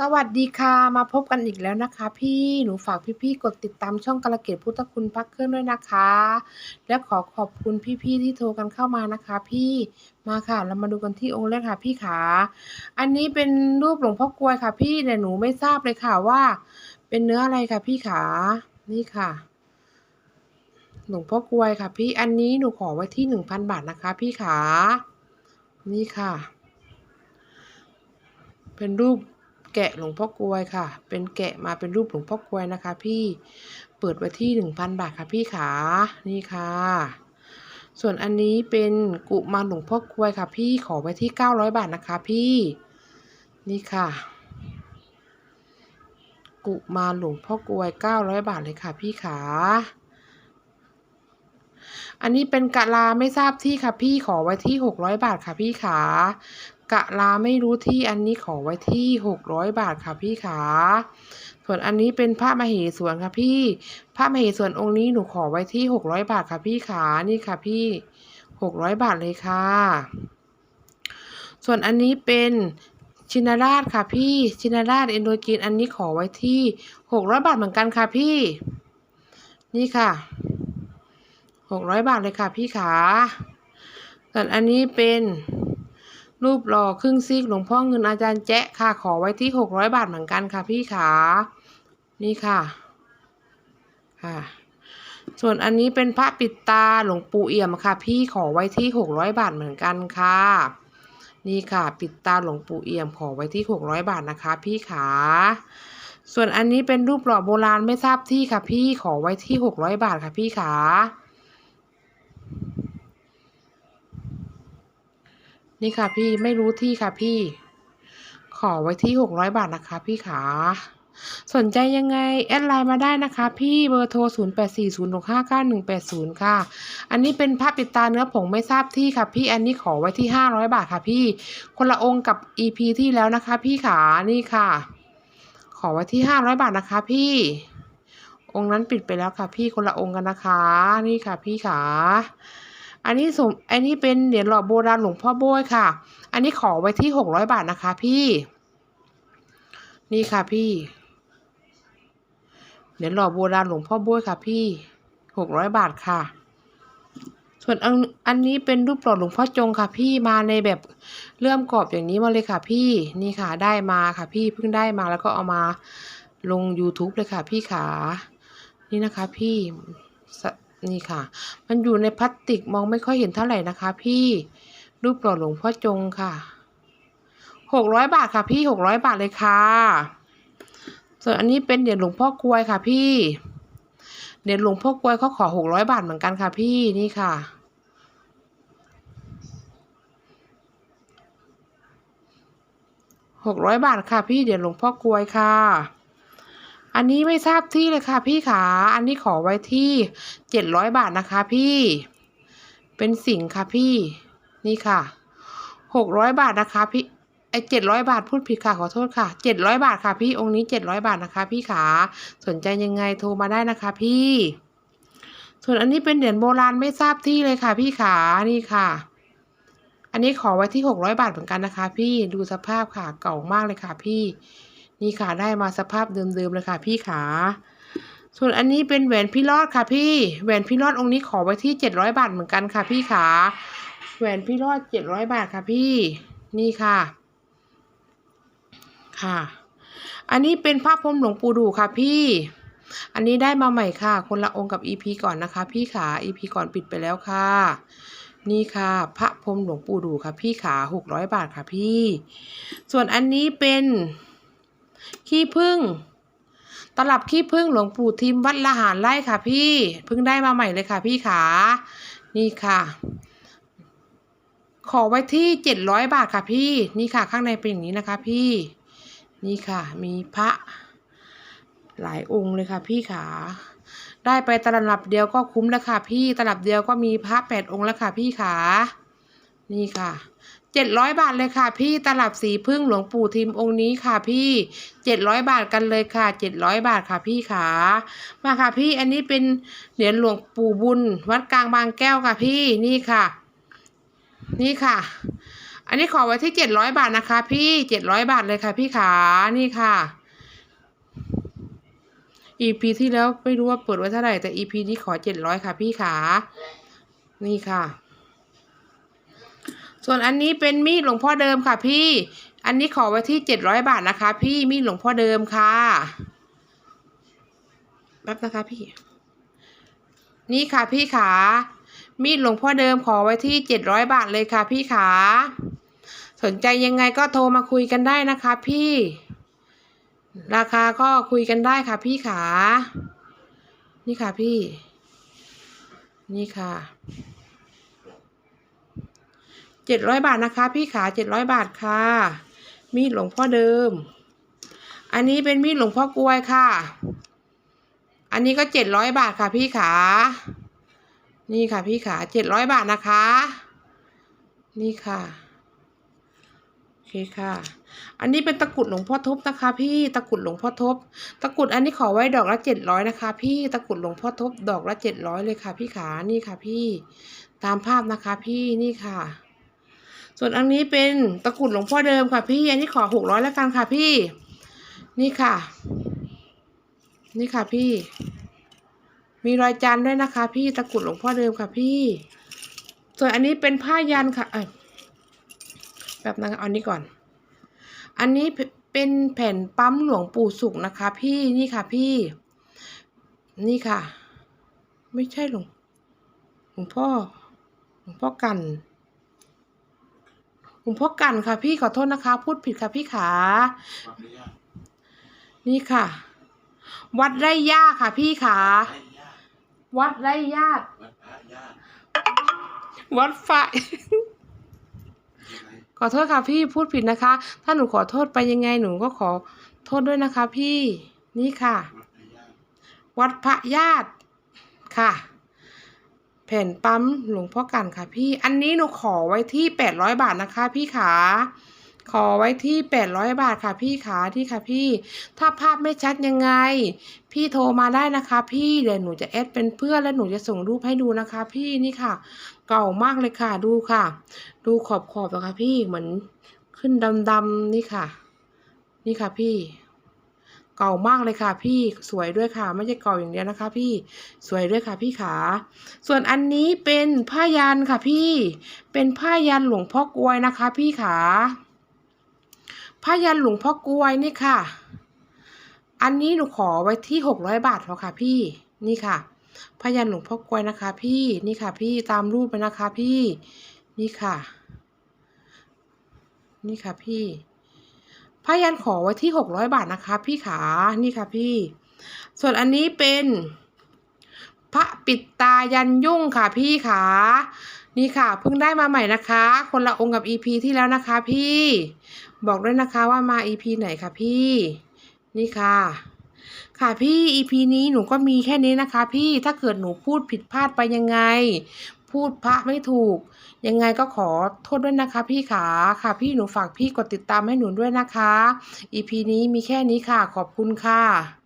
สวัสดีค่ะ มาพบกันอีกแล้วนะคะ พี่หนูฝากพี่ๆกดติดตามช่องกาลเกตพุทธคุณพระเครื่องด้วยนะคะ และขอขอบคุณพี่ๆที่โทรกันเข้ามานะคะ พี่มาค่ะ เรามาดูกันที่องค์แรกค่ะ พี่ขาอันนี้เป็นรูปหลวงพ่อกลวยค่ะ พี่แต่หนูไม่ทราบเลยค่ะว่า เป็นเนื้ออะไรค่ะ พี่ขานี่ค่ะ หลวงพ่อกลวยค่ะ พี่อันนี้หนูขอไว้ที่หนึ่งพันบาทนะคะ พี่ขานี่ค่ะ เป็นรูป แกะหลวงพ่อกลวยค่ะ เป็นแกะมาเป็นรูปหลวงพ่อกลวยนะคะ พี่ เปิดไว้ที่หนึ่งพันบาทค่ะพี่ขา นี่ค่ะ ส่วนอันนี้เป็นกุมารหลวงพ่อกลวยค่ะ พี่ ขอไว้ที่เก้าร้อยบาทนะคะ พี่ นี่ค่ะ กุมารหลวงพ่อกลวยเก้าร้อยบาทเลยค่ะ พี่ขาอันนี้เป็นกะลาไม่ทราบที่ค่ะพี่ขอไว้ที่หกร้อยบาทค่ะพี่ขา กะลาไม่รู้ที่อันนี้ขอไว้ที่หกร้อยบาทค่ะพี่ขา ส่วนอันนี้เป็นพระมเหสวนค่ะพี่ พระมเหสวนองค์นี้หนูขอไว้ที่หกร้อยบาทค่ะพี่ขา นี่ค่ะพี่หกร้อยบาทเลยค่ะ ส่วนอันนี้เป็นชินาราชค่ะพี่ ชินาราชเอนโดจีนอันนี้ขอไว้ที่หกร้อยบาทเหมือนกันค่ะพี่ นี่ค่ะหกร้อยบาทเลยค่ะพี่ขา ส่วนอันนี้เป็น รูปหล่อครึ่งซีกหลวงพ่อเงินอาจารย์แจ๊ะค่ะ ขอไว้ที่หกร้อยบาทเหมือนกันค่ะพี่ขานี่ค่ะค่ะ ส่วนอันนี้เป็นพระปิดตาหลวงปู่เอี่ยมค่ะ พี่ขอไว้ที่หกร้อยบาทเหมือนกันค่ะ นี่ค่ะ ปิดตาหลวงปู่เอี่ยมขอไว้ที่หกร้อยบาทนะคะ พี่ขาส่วนอันนี้เป็นรูปหล่อโบราณไม่ทราบที่ค่ะ พี่ขอไว้ที่หกร้อยบาทค่ะพี่ขา นี่ค่ะพี่ไม่รู้ที่ค่ะพี่ ขอไว้ที่หกร้อยบาทนะคะ พี่ขาสนใจยังไง แอดไลน์มาได้นะคะ พี่เบอร์โทร 0 8 4 0 6 5 9 1 8 0 ค่ะ อันนี้เป็นผ้าปิดตาเนื้อผงไม่ทราบที่ค่ะ พี่อันนี้ขอไว้ที่ 500 บาทค่ะพี่ คนละองค์กับ EP ที่แล้วนะคะ พี่ขานี่ค่ะ ขอไว้ที่ 500 บาทนะคะ พี่ องค์นั้นปิดไปแล้วค่ะ พี่คนละองค์กันนะคะ นี่ค่ะ พี่ขา อันนี้สมอันนี้เป็นเหรียญหล่อโบราณหลวงพ่อโบยค่ะ อันนี้ขอไว้ที่หกร้อยบาทนะคะพี่ นี่ค่ะพี่ เหรียญหล่อโบราณหลวงพ่อโบยค่ะพี่หกร้อยบาทค่ะ ส่วนอันอันนี้เป็นรูปหล่อหลวงพ่อจงค่ะ พี่มาในแบบเลื่อมกรอบอย่างนี้มาเลยค่ะ พี่นี่ค่ะได้มาค่ะ พี่เพิ่งได้มาแล้วก็เอามาลง YouTube เลยค่ะ พี่ขานี่นะคะพี่ นี่ค่ะ มันอยู่ในพลาสติกมองไม่ค่อยเห็นเท่าไหร่นะคะ พี่รูปหล่อหลวงพ่อจงค่ะหกร้อยบาทค่ะ พี่หกร้อยบาทเลยค่ะ ส่วนอันนี้เป็นเหรียญหลวงพ่อกลวยค่ะ พี่เหรียญหลวงพ่อกลวยเขาขอหกร้อยบาทเหมือนกันค่ะ พี่นี่ค่ะ หกร้อยบาทค่ะ พี่เหรียญหลวงพ่อกลวยค่ะ อันนี้ไม่ทราบที่เลยค่ะพี่ขาอันนี้ขอไว้ที่เจ็ดร้อยบาทนะคะพี่ เป็นสิ่งค่ะพี่ นี่ค่ะหกร้อยบาทนะคะพี่ไอเจ็ดร้อยบาทพูดผิดค่ะขอโทษค่ะเจ็ดร้อยบาทค่ะพี่องค์นี้เจ็ดร้อยบาทนะคะ พี่ขาสนใจยังไงโทรมาได้นะคะ พี่ ส่วนอันนี้เป็นเหรียญโบราณไม่ทราบที่เลยค่ะ พี่ขานี่ค่ะ อันนี้ขอไว้ที่หกร้อยบาทเหมือนกันนะคะ พี่ดูสภาพค่ะเก่ามากเลยค่ะพี่ นี่ค่ะได้มาสภาพเดิมๆเลยค่ะพี่ขาส่วนอันนี้เป็นแหวนพี่รอดค่ะพี่แหวนพี่รอดองค์นี้ขอไว้ที่เจ็ดร้อยบาทเหมือนกันค่ะพี่ขาแหวนพี่รอดเจ็ดร้อยบาทค่ะพี่นี่ค่ะ ค่ะ อันนี้เป็นพระพรมหลวงปู่ดูค่ะพี่ อันนี้ได้มาใหม่ค่ะ คนละองค์กับ EP ก่อนนะคะ พี่ขา EP ก่อนปิดไปแล้วค่ะ นี่ค่ะ พระพรมหลวงปู่ดูค่ะ พี่ขาหกร้อยบาทค่ะพี่ ส่วนอันนี้เป็น ขี้พึ่งตลับขี้พึ่งหลวงปู่ทิมวัดละหารไร่ค่ะพี่เพิ่งได้มาใหม่เลยค่ะพี่ขานี่ค่ะ ขอไว้ที่เจ็ดร้อยบาทค่ะพี่นี่ค่ะ ข้างในเป็นอย่างนี้นะคะพี่ นี่ค่ะ มีพระหลายองค์เลยค่ะพี่ขาได้ไปตลับเดียวก็คุ้มแล้วค่ะพี่ตลับเดียวก็มีพระแปดองค์แล้วค่ะพี่ขานี่ค่ะ เจ็ดร้อยบาทเลยค่ะพี่ตลับสีพึ่งหลวงปู่ทิมองค์นี้ค่ะพี่เจ็ดร้อยบาทกันเลยค่ะเจ็ดร้อยบาทค่ะพี่ขามาค่ะพี่อันนี้เป็นเหรียญหลวงปู่บุญ วัดกลางบางแก้วค่ะพี่นี่ค่ะ นี่ค่ะ อันนี้ขอไว้ที่เจ็ดร้อยบาทนะคะ พี่เจ็ดร้อยบาทเลยค่ะพี่ขานี่ค่ะ EP ที่แล้วไม่รู้ว่าเปิดไว้เท่าไหร่แต่ EP นี้ขอเจ็ดร้อยค่ะพี่ขา นี่ค่ะ ส่วนอันนี้เป็นมีดหลวงพ่อเดิมค่ะพี่ อันนี้ขอไว้ที่เจ็ดร้อยบาทนะคะ พี่มีดหลวงพ่อเดิมค่ะแป๊บนะคะพี่ นี่ค่ะพี่ขามีดหลวงพ่อเดิมขอไว้ที่เจ็ดร้อยบาทเลยค่ะพี่ขาสนใจยังไงก็โทรมาคุยกันได้นะคะพี่ ราคาก็คุยกันได้ค่ะพี่ขา นี่ค่ะพี่ นี่ค่ะ เจ็ดร้อยบาทนะคะ พี่ขาเจ็ดร้อยบาทค่ะ มีดหลวงพ่อเดิม อันนี้เป็นมีดหลวงพ่อกลวยค่ะ อันนี้ก็เจ็ดร้อยบาทค่ะพี่ขา นี่ค่ะพี่ขาเจ็ดร้อยบาทนะคะ นี่ค่ะโอเคค่ะ อันนี้เป็นตะกรุดหลวงพ่อทบนะคะ พี่ตะกรุดหลวงพ่อทบ ตะกรุดอันนี้ขอไว้ดอกละเจ็ดร้อยนะคะ พี่ตะกรุดหลวงพ่อทบดอกละเจ็ดร้อยเลยค่ะ พี่ขา นี่ค่ะพี่ ตามภาพนะคะ พี่นี่ค่ะ ส่วนอันนี้เป็นตะกรุดหลวงพ่อเดิมค่ะพี่ อันนี้ขอหกร้อยแล้วกันค่ะพี่ นี่ค่ะ นี่ค่ะพี่ มีรอยจันด้วยนะคะ พี่ตะกรุดหลวงพ่อเดิมค่ะพี่ ส่วนอันนี้เป็นผ้ายันค่ะเอ้ยแบบนั้นเอาอันนี้ก่อน อันนี้เป็นแผ่นปั๊มหลวงปู่สุขนะคะ พี่นี่ค่ะพี่ นี่ค่ะ ไม่ใช่หลวงหลวงพ่อหลวงพ่อกัน หลวงพ่อกันค่ะพี่ขอโทษนะคะ พูดผิดค่ะพี่ขา นี่ค่ะ วัดไร่ย่าค่ะพี่ขา วัดไร่ญาติวัดพระญาติ วัดไฟขอโทษค่ะพี่พูดผิดนะคะ ถ้าหนูขอโทษไปยังไงหนูก็ขอโทษด้วยนะคะพี่นี่ค่ะ วัดพระญาติวัดพระญาติค่ะ แผ่นปั๊มหลวงพ่อกันค่ะพี่ อันนี้หนูขอไว้ที่แปดร้อยบาทนะคะ พี่ขา ขอไว้ที่แปดร้อยบาทค่ะพี่ขาที่ค่ะพี่ ถ้าภาพไม่ชัดยังไง พี่โทรมาได้นะคะ พี่ เดี๋ยวหนูจะแอดเป็นเพื่อนแล้วหนูจะส่งรูปให้ดูนะคะ พี่นี่ค่ะ เก่ามากเลยค่ะดูค่ะ ดูขอบขอบนะคะพี่เหมือนขึ้นดำๆนี่ค่ะ นี่ค่ะพี่ เก่ามากเลยค่ะ พี่สวยด้วยค่ะ ไม่ใช่เก่าอย่างเดียวนะคะ พี่สวยด้วยค่ะพี่ขา ส่วนอันนี้เป็นผ้ายันค่ะพี่ เป็นผ้ายันหลวงพ่อกลวยนะคะ พี่ขาผ้ายันหลวงพ่อกลวยนี่ค่ะ อันนี้หนูขอไว้ที่หกร้อยบาทพอค่ะ พี่นี่ค่ะผ้ายันหลวงพ่อกลวยนะคะ พี่นี่ค่ะ พี่ตามรูปไปนะคะ พี่นี่ค่ะ นี่ค่ะพี่ ผ้ายันขอไว้ที่หกร้อยบาทนะคะ พี่ขา นี่ค่ะพี่ ส่วนอันนี้เป็นพระปิดตายันยุ่งค่ะ พี่ขา นี่ค่ะเพิ่งได้มาใหม่นะคะ คนละองค์กับ EP ที่แล้วนะคะ พี่ บอกด้วยนะคะว่ามา EP ไหนค่ะพี่ นี่ค่ะค่ะพี่ EP นี้หนูก็มีแค่นี้นะคะ พี่ถ้าเกิดหนูพูดผิดพลาดไปยังไง พูดพระไม่ถูก ยังไงก็ขอโทษด้วยนะคะพี่ขาค่ะ พี่หนูฝากพี่กดติดตามให้หนูด้วยนะคะ EP นี้มีแค่นี้ค่ะขอบคุณค่ะ